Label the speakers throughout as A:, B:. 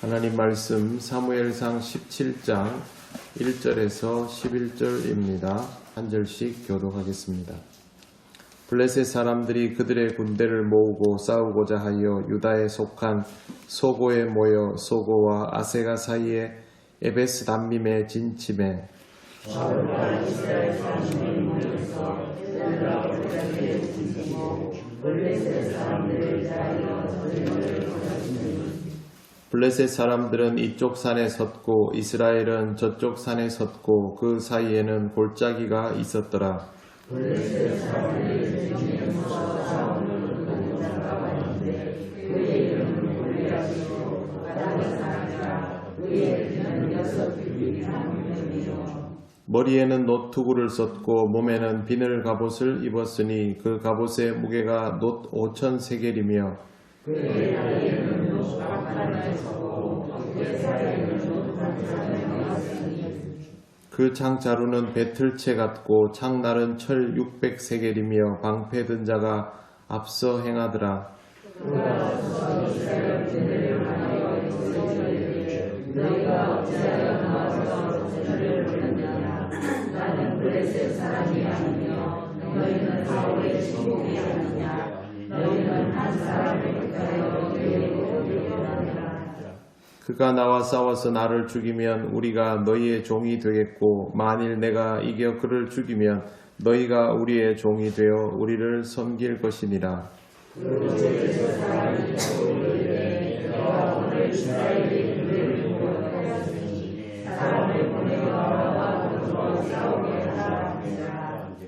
A: 하나님 말씀 사무엘상 17장 1절에서 11절입니다. 한 절씩 교독하겠습니다. 블레셋 사람들이 그들의 군대를 모으고 싸우고자 하여 유다에 속한 소고에 모여 소고와 아세가 사이에 에베스 담밈에 진침해 블레셋 사람들 은 이쪽 산에 섰고 이스라엘은 저쪽 산에 섰고 그 사이에는 골짜기가 있었더라. 머리에는 노투구를 썼고 몸에는 비늘 갑옷을 입었으니 그 갑옷의 무게가 놋 오천 세겔이며 그 창자루는 배틀채 같고 창날은 철 600세겔이며 방패 든 자가 앞서 행하더라. 그가 나와 싸워서 나를 죽이면 우리가 너희의 종이 되겠고 만일 내가 이겨 그를 죽이면 너희가 우리의 종이 되어 우리를 섬길 것이니라.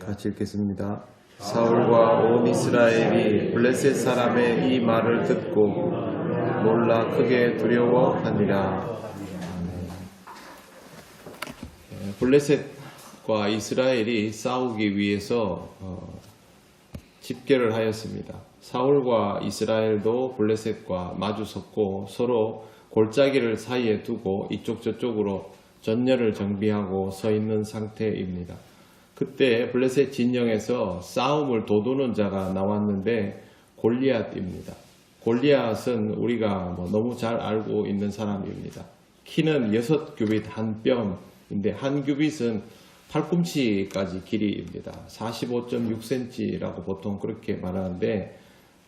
A: 같이 읽겠습니다. 사울과 온 이스라엘이 블레셋 사람의 이 말을 듣고 놀라 크게 두려워하니라. 예, 블레셋과 이스라엘이 싸우기 위해서 어, 집결을 하였습니다. 사울과 이스라엘도 블레셋과 마주섰고 서로 골짜기를 사이에 두고 이쪽 저쪽으로 전열을 정비하고 서 있는 상태입니다. 그때 블레셋 진영에서 싸움을 도두는 자가 나왔는데 골리앗입니다. 골리앗은 우리가 뭐 너무 잘 알고 있는 사람입니다. 키는 6규빗 한 뼘인데 한 규빗은 팔꿈치까지 길이입니다. 45.6cm라고 보통 그렇게 말하는데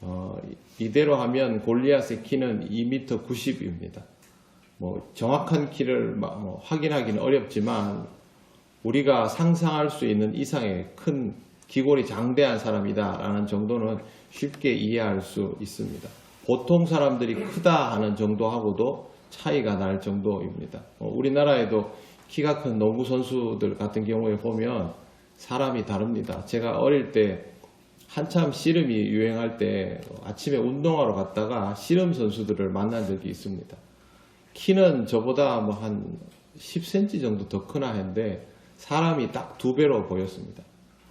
A: 어, 이대로 하면 골리앗의 키는 2m 90입니다. 뭐 정확한 키를 막뭐 확인하기는 어렵지만 우리가 상상할 수 있는 이상의 큰 기골이 장대한 사람이다라는 정도는 쉽게 이해할 수 있습니다. 보통 사람들이 크다 하는 정도하고도 차이가 날 정도입니다. 어, 우리나라에도 키가 큰 농구 선수들 같은 경우에 보면 사람이 다릅니다. 제가 어릴 때 한참 씨름이 유행할 때 아침에 운동하러 갔다가 씨름 선수들을 만난 적이 있습니다. 키는 저보다 뭐 한 10cm 정도 더 크나 했는데 사람이 딱 두 배로 보였습니다.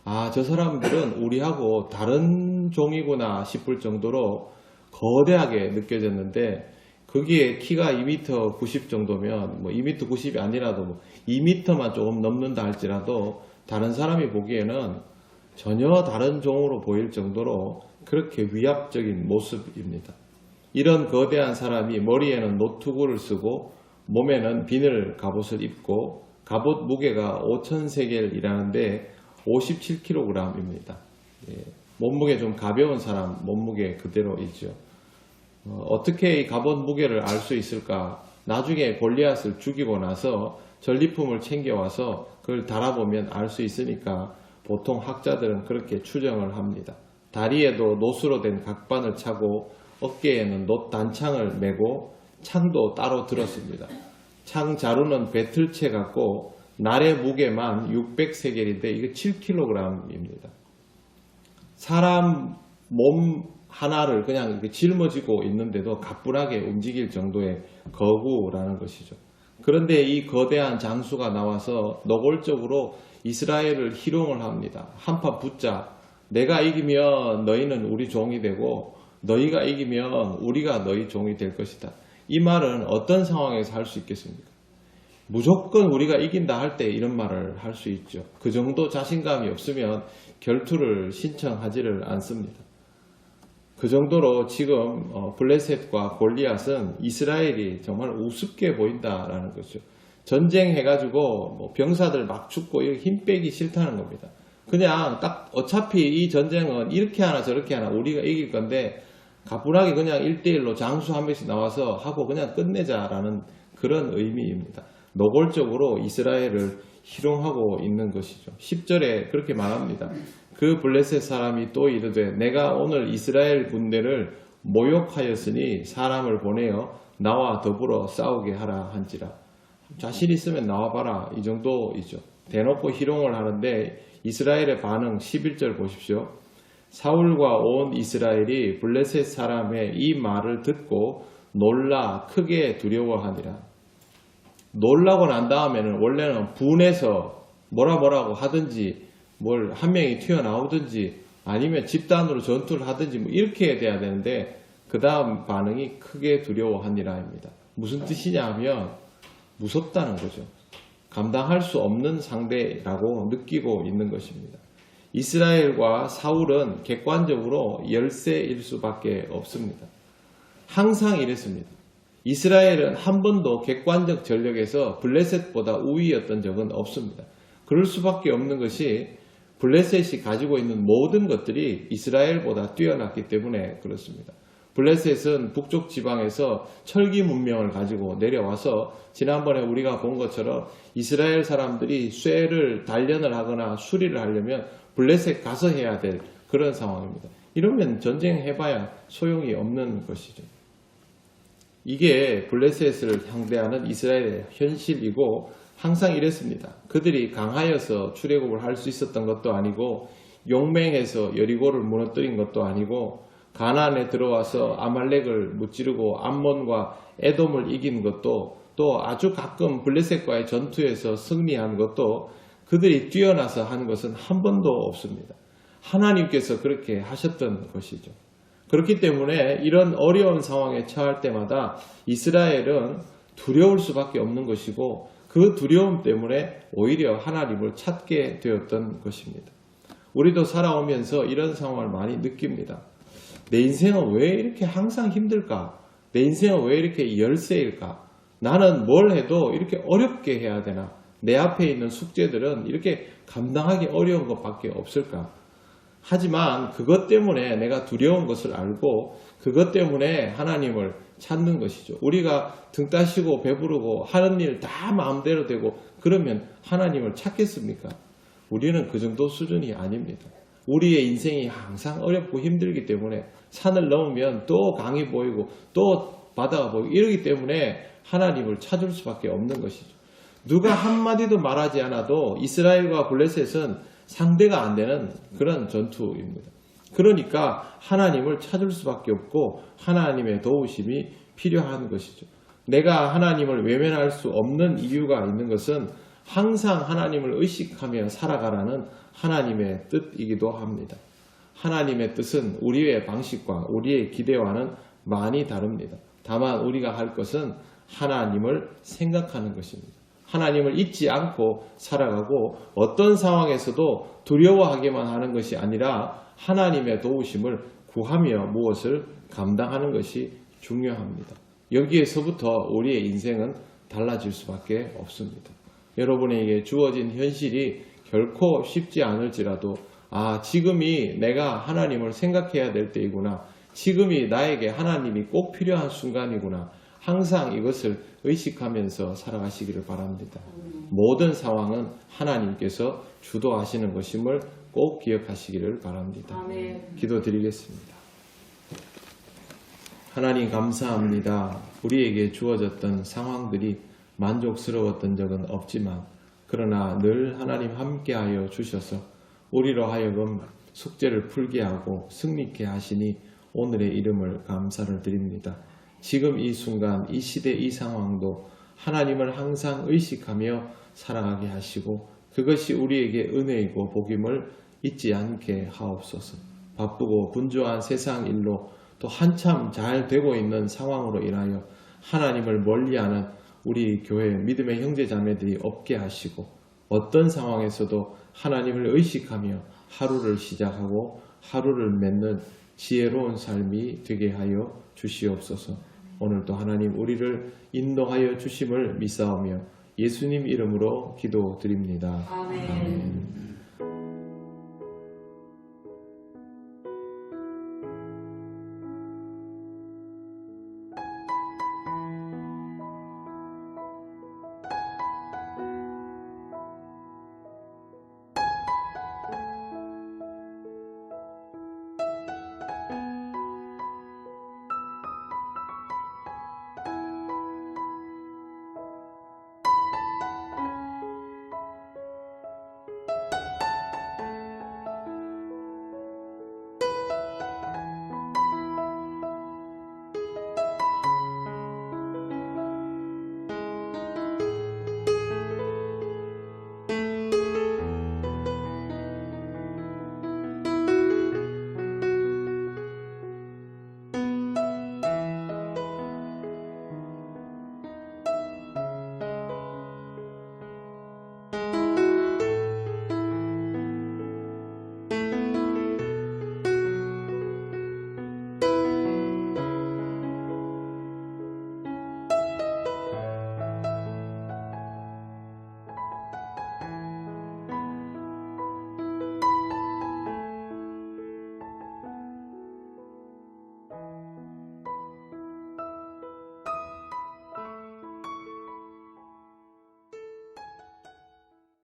A: 아, 저 사람들은 우리하고 다른 종이구나 싶을 정도로 거대하게 느껴졌는데 거기에 키가 2m 90 정도면 뭐 2m 90이 아니라도 뭐 2m만 조금 넘는다 할지라도 다른 사람이 보기에는 전혀 다른 종으로 보일 정도로 그렇게 위압적인 모습입니다. 이런 거대한 사람이 머리에는 노트구를 쓰고 몸에는 비늘 갑옷을 입고 갑옷 무게가 5천세겔이라는데 57kg입니다. 예, 몸무게 좀 가벼운 사람 몸무게 그대로이죠. 어, 떻게이 갑옷 무게를 알 수 있을까? 나중에 골리앗을 죽이고 나서 전리품을 챙겨와서 그걸 달아보면 알 수 있으니까 보통 학자들은 그렇게 추정을 합니다. 다리에도 노수로 된 각반을 차고 어깨에는 놋 단창을 메고 창도 따로 들었습니다. 창 자루는 배틀채 같고 날의 무게만 600세겔인데 이거 7kg입니다. 사람 몸 하나를 그냥 이렇게 짊어지고 있는데도 가뿐하게 움직일 정도의 거구라는 것이죠. 그런데 이 거대한 장수가 나와서 노골적으로 이스라엘을 희롱을 합니다. 한판 붙자. 내가 이기면 너희는 우리 종이 되고 너희가 이기면 우리가 너희 종이 될 것이다. 이 말은 어떤 상황에서 할 수 있겠습니까? 무조건 우리가 이긴다 할 때 이런 말을 할 수 있죠. 그 정도 자신감이 없으면 결투를 신청하지를 않습니다. 그 정도로 지금 어, 블레셋과 골리앗은 이스라엘이 정말 우습게 보인다라는 거죠. 전쟁해가지고 뭐 병사들 막 죽고 힘 빼기 싫다는 겁니다. 그냥 딱 어차피 이 전쟁은 이렇게 하나 저렇게 하나 우리가 이길 건데 가뿐하게 그냥 1대1로 장수 한 명씩 나와서 하고 그냥 끝내자라는 그런 의미입니다. 노골적으로 이스라엘을 희롱하고 있는 것이죠. 10절에 그렇게 말합니다. 그 블레셋 사람이 또 이르되 내가 오늘 이스라엘 군대를 모욕하였으니 사람을 보내어 나와 더불어 싸우게 하라 한지라. 자신 있으면 나와봐라 이 정도이죠. 대놓고 희롱을 하는데 이스라엘의 반응 11절 보십시오. 사울과 온 이스라엘이 블레셋 사람의 이 말을 듣고 놀라 크게 두려워하니라. 놀라고 난 다음에는 원래는 분해서 뭐라 뭐라고 하든지 뭘 한 명이 튀어나오든지 아니면 집단으로 전투를 하든지 뭐 이렇게 돼야 되는데 그 다음 반응이 크게 두려워하니라입니다. 무슨 뜻이냐 하면 무섭다는 거죠. 감당할 수 없는 상대라고 느끼고 있는 것입니다. 이스라엘과 사울은 객관적으로 열세일 수밖에 없습니다. 항상 이랬습니다. 이스라엘은 한 번도 객관적 전력에서 블레셋보다 우위였던 적은 없습니다. 그럴 수밖에 없는 것이 블레셋이 가지고 있는 모든 것들이 이스라엘보다 뛰어났기 때문에 그렇습니다. 블레셋은 북쪽 지방에서 철기 문명을 가지고 내려와서 지난번에 우리가 본 것처럼 이스라엘 사람들이 쇠를 단련을 하거나 수리를 하려면 블레셋 가서 해야 될 그런 상황입니다. 이러면 전쟁 해봐야 소용이 없는 것이죠. 이게 블레셋을 상대하는 이스라엘의 현실이고 항상 이랬습니다. 그들이 강하여서 출애굽을 할 수 있었던 것도 아니고 용맹해서 여리고를 무너뜨린 것도 아니고 가나안에 들어와서 아말렉을 무찌르고 암몬과 에돔을 이긴 것도 또 아주 가끔 블레셋과의 전투에서 승리한 것도 그들이 뛰어나서 한 것은 한 번도 없습니다. 하나님께서 그렇게 하셨던 것이죠. 그렇기 때문에 이런 어려운 상황에 처할 때마다 이스라엘은 두려울 수밖에 없는 것이고 그 두려움 때문에 오히려 하나님을 찾게 되었던 것입니다. 우리도 살아오면서 이런 상황을 많이 느낍니다. 내 인생은 왜 이렇게 항상 힘들까? 내 인생은 왜 이렇게 열세일까? 나는 뭘 해도 이렇게 어렵게 해야 되나? 내 앞에 있는 숙제들은 이렇게 감당하기 어려운 것밖에 없을까? 하지만 그것 때문에 내가 두려운 것을 알고 그것 때문에 하나님을 찾는 것이죠. 우리가 등 따시고 배부르고 하는 일 다 마음대로 되고 그러면 하나님을 찾겠습니까? 우리는 그 정도 수준이 아닙니다. 우리의 인생이 항상 어렵고 힘들기 때문에 산을 넘으면 또 강이 보이고 또 바다가 보이고 이러기 때문에 하나님을 찾을 수밖에 없는 것이죠. 누가 한마디도 말하지 않아도 이스라엘과 블레셋은 상대가 안 되는 그런 전투입니다. 그러니까 하나님을 찾을 수밖에 없고 하나님의 도우심이 필요한 것이죠. 내가 하나님을 외면할 수 없는 이유가 있는 것은 항상 하나님을 의식하며 살아가라는 하나님의 뜻이기도 합니다. 하나님의 뜻은 우리의 방식과 우리의 기대와는 많이 다릅니다. 다만 우리가 할 것은 하나님을 생각하는 것입니다. 하나님을 잊지 않고 살아가고 어떤 상황에서도 두려워하기만 하는 것이 아니라 하나님의 도우심을 구하며 무엇을 감당하는 것이 중요합니다. 여기에서부터 우리의 인생은 달라질 수밖에 없습니다. 여러분에게 주어진 현실이 결코 쉽지 않을지라도 아 지금이 내가 하나님을 생각해야 될 때이구나 지금이 나에게 하나님이 꼭 필요한 순간이구나 항상 이것을 의식하면서 살아가시기를 바랍니다. 모든 상황은 하나님께서 주도하시는 것임을 꼭 기억하시기를 바랍니다. 기도드리겠습니다. 하나님 감사합니다. 우리에게 주어졌던 상황들이 만족스러웠던 적은 없지만 그러나 늘 하나님 함께하여 주셔서 우리로 하여금 숙제를 풀게 하고 승리케 하시니 오늘의 이름을 감사를 드립니다. 지금 이 순간 이 시대 이 상황도 하나님을 항상 의식하며 살아가게 하시고 그것이 우리에게 은혜이고 복임을 잊지 않게 하옵소서. 바쁘고 분주한 세상 일로 또 한참 잘 되고 있는 상황으로 인하여 하나님을 멀리하는 우리 교회 믿음의 형제 자매들이 없게 하시고 어떤 상황에서도 하나님을 의식하며 하루를 시작하고 하루를 맺는 지혜로운 삶이 되게 하여 주시옵소서. 오늘도 하나님 우리를 인도하여 주심을 믿사오며 예수님 이름으로 기도드립니다.
B: 아멘.